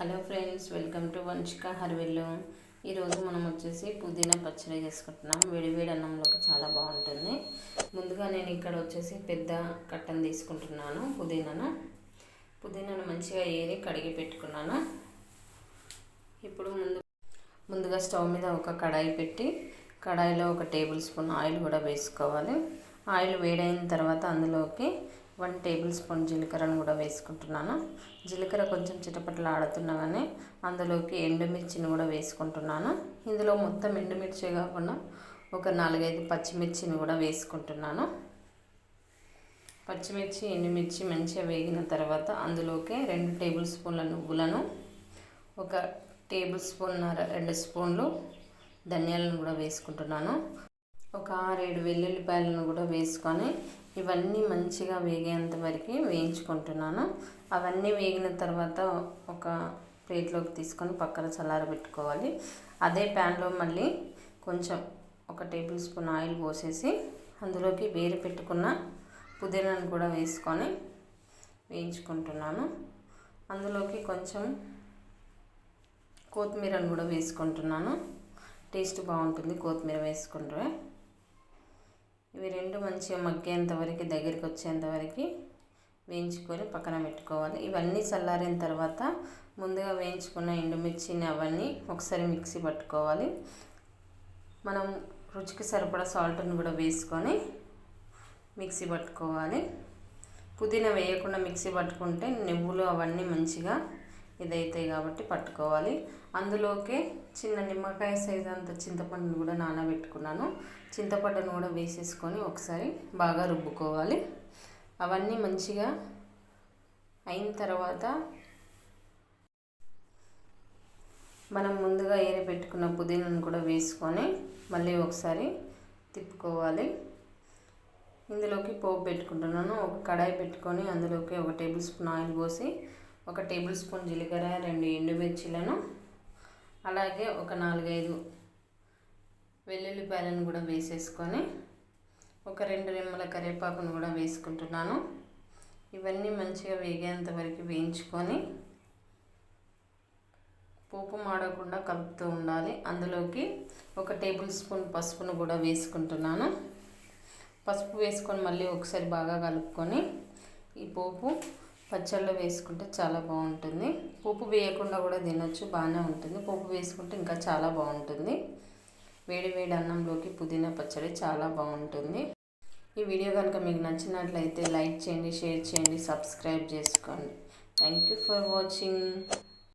Hello friends welcome to Vamshika హర్వెల్లు. ఈరోజు మనం వచ్చేసి పుదీనా పచ్చడి చేసుకుంటున్నాం. వేడివేడి అన్నంలోకి చాలా బాగుంటుంది. ముందుగా నేను ఇక్కడ వచ్చేసి పెద్ద కట్టను తీసుకుంటున్నాను పుదీనాను. పుదీనాను మంచిగా ఏరి కడిగి పెట్టుకున్నాను. ఇప్పుడు ముందు ముందుగా స్టవ్ మీద ఒక కడాయి పెట్టి కడాయిలో ఒక టేబుల్ స్పూన్ ఆయిల్ కూడా వేసుకోవాలి. ఆయిల్ వేడైన తర్వాత అందులోకి వన్ టేబుల్ స్పూన్ జీలకర్రను కూడా వేసుకుంటున్నాను. జీలకర్ర కొంచెం చిటపట్లు ఆడుతుండగానే అందులోకి ఎండుమిర్చిని కూడా వేసుకుంటున్నాను. ఇందులో మొత్తం ఎండుమిర్చి కాకుండా ఒక నాలుగైదు పచ్చిమిర్చిని కూడా వేసుకుంటున్నాను. పచ్చిమిర్చి ఎండుమిర్చి మంచిగా వేగిన తర్వాత అందులోకి రెండు టేబుల్ స్పూన్ల నువ్వులను ఒక టేబుల్ స్పూన్ రెండు స్పూన్లు ధనియాలను కూడా వేసుకుంటున్నాను. ఒక ఆరేడు వెల్లుల్లిపాయలను కూడా వేసుకొని ఇవన్నీ మంచిగా వేగేంత వరకు వేయించుకుంటున్నాను. అవన్నీ వేగిన తర్వాత ఒక ప్లేట్లోకి తీసుకొని పక్కన చల్లారబెట్టుకోవాలి అదే ప్యాన్లో మళ్ళీ కొంచెం ఒక టేబుల్ స్పూన్ ఆయిల్ పోసేసి అందులోకి వేరు పెట్టుకున్న పుదీనాను కూడా వేసుకొని వేయించుకుంటున్నాను. అందులోకి కొంచెం కొత్తిమీరను కూడా వేసుకుంటున్నాను. టేస్ట్ బాగుంటుంది కొత్తిమీర వేసుకుంటే. ఇవి రెండు మంచిగా మగ్గేంత వరకు దగ్గరికి వచ్చేంత వరకు వేయించుకొని పక్కన పెట్టుకోవాలి. ఇవన్నీ చల్లారిన తర్వాత ముందుగా వేయించుకున్న ఎండుమిర్చిని అవన్నీ ఒకసారి మిక్సీ పట్టుకోవాలి. మనం రుచికి సరిపడా సాల్ట్ని కూడా వేసుకొని మిక్సీ పట్టుకోవాలి. పుదీనా వేయకుండా మిక్సీ పట్టుకుంటే నువ్వులు అవన్నీ మంచిగా ఇదైతాయి కాబట్టి పట్టుకోవాలి. అందులోకే చిన్న నిమ్మకాయ సైజ్ అంత చింతపండును కూడా నానబెట్టుకున్నాను. చింతపండును కూడా వేసేసుకొని ఒకసారి బాగా రుబ్బుకోవాలి. అవన్నీ మంచిగా అయిన తర్వాత మనం ముందుగా ఏరి పెట్టుకున్న పుదీనాను కూడా వేసుకొని మళ్ళీ ఒకసారి తిప్పుకోవాలి. ఇందులోకి పోపు పెట్టుకుంటున్నాను. ఒక కడాయి పెట్టుకొని అందులోకి ఒక టేబుల్ స్పూన్ ఆయిల్ పోసి ఒక టేబుల్ స్పూన్ జీలకర్ర రెండు ఎండుమిర్చిలను అలాగే ఒక నాలుగైదు వెల్లుల్లిపాయలను కూడా వేసేసుకొని ఒక రెండు రెమ్మల కరివేపాకును కూడా వేసుకుంటున్నాను. ఇవన్నీ మంచిగా వేగేంత వరకు వేయించుకొని పోపు మాడకుండా కలుపుతూ ఉండాలి. అందులోకి ఒక టేబుల్ స్పూన్ పసుపును కూడా వేసుకుంటున్నాను. పసుపు వేసుకొని మళ్ళీ ఒకసారి బాగా కలుపుకొని ఈ పోపు పచ్చళ్ళు వేసుకుంటే చాలా బాగుంటుంది. పోపు వేయకుండా కూడా తినొచ్చు బాగానే ఉంటుంది. పోపు వేసుకుంటే ఇంకా చాలా బాగుంటుంది. వేడి వేడి అన్నంలోకి పుదీనా పచ్చడి చాలా బాగుంటుంది. ఈ వీడియో కనుక మీకు నచ్చినట్లయితే లైక్ చేయండి షేర్ చేయండి సబ్స్క్రైబ్ చేసుకోండి. Thank you for watching